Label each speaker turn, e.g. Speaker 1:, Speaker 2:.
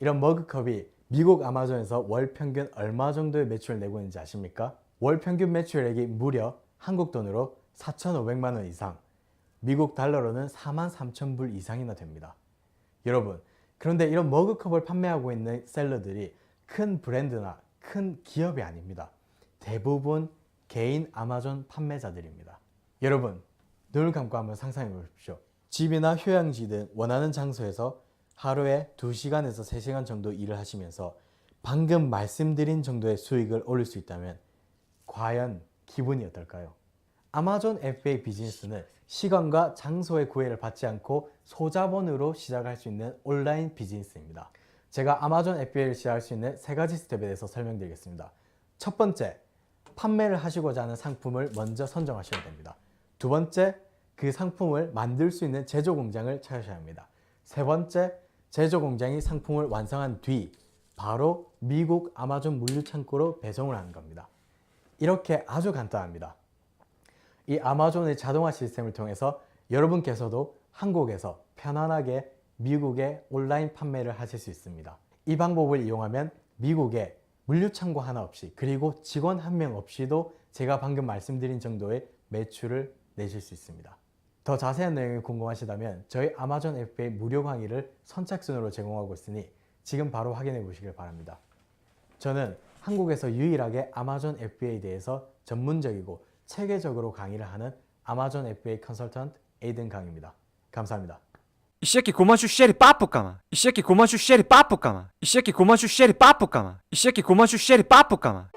Speaker 1: 이런 머그컵이 미국 아마존에서 월 평균 얼마 정도의 매출을 내고 있는지 아십니까? 월 평균 매출액이 무려 한국 돈으로 4,500만 원 이상, 미국 달러로는 4만 3천 불 이상이나 됩니다. 여러분, 그런데 이런 머그컵을 판매하고 있는 셀러들이 큰 브랜드나 큰 기업이 아닙니다. 대부분 개인 아마존 판매자들입니다. 여러분, 눈을 감고 한번 상상해 보십시오. 집이나 휴양지든 원하는 장소에서 하루에 2시간에서 3시간 정도 일을 하시면서 방금 말씀드린 정도의 수익을 올릴 수 있다면 과연 기분이 어떨까요? 아마존 FBA 비즈니스는 시간과 장소의 구애를 받지 않고 소자본으로 시작할 수 있는 온라인 비즈니스입니다. 제가 아마존 FBA를 시작할 수 있는 세 가지 스텝에 대해서 설명드리겠습니다. 첫 번째, 판매를 하시고자 하는 상품을 먼저 선정하셔야 됩니다. 두 번째, 그 상품을 만들 수 있는 제조 공장을 찾으셔야 합니다. 세 번째, 제조 공장이 상품을 완성한 뒤 바로 미국 아마존 물류 창고로 배송을 하는 겁니다. 이렇게 아주 간단합니다. 이 아마존의 자동화 시스템을 통해서 여러분께서도 한국에서 편안하게 미국에 온라인 판매를 하실 수 있습니다. 이 방법을 이용하면 미국에 물류 창고 하나 없이 그리고 직원 한 명 없이도 제가 방금 말씀드린 정도의 매출을 내실 수 있습니다. 더 자세한 내용이 궁금하시다면 저희 아마존 FBA 무료 강의를 선착순으로 제공하고 있으니 지금 바로 확인해 보시길 바랍니다. 저는 한국에서 유일하게 아마존 FBA에 대해서 전문적이고 체계적으로 강의를 하는 아마존 FBA 컨설턴트 에이든 강입니다. 감사합니다.
Speaker 2: 이 새끼 고만 슈 쉐리 빠뿌까마 이 새끼 고만 슈 쉐리 빠뿌까마 이 새끼 고만 슈 쉐리 빠뿌까마 이 새끼 고만 슈 쉐리 빠뿌까마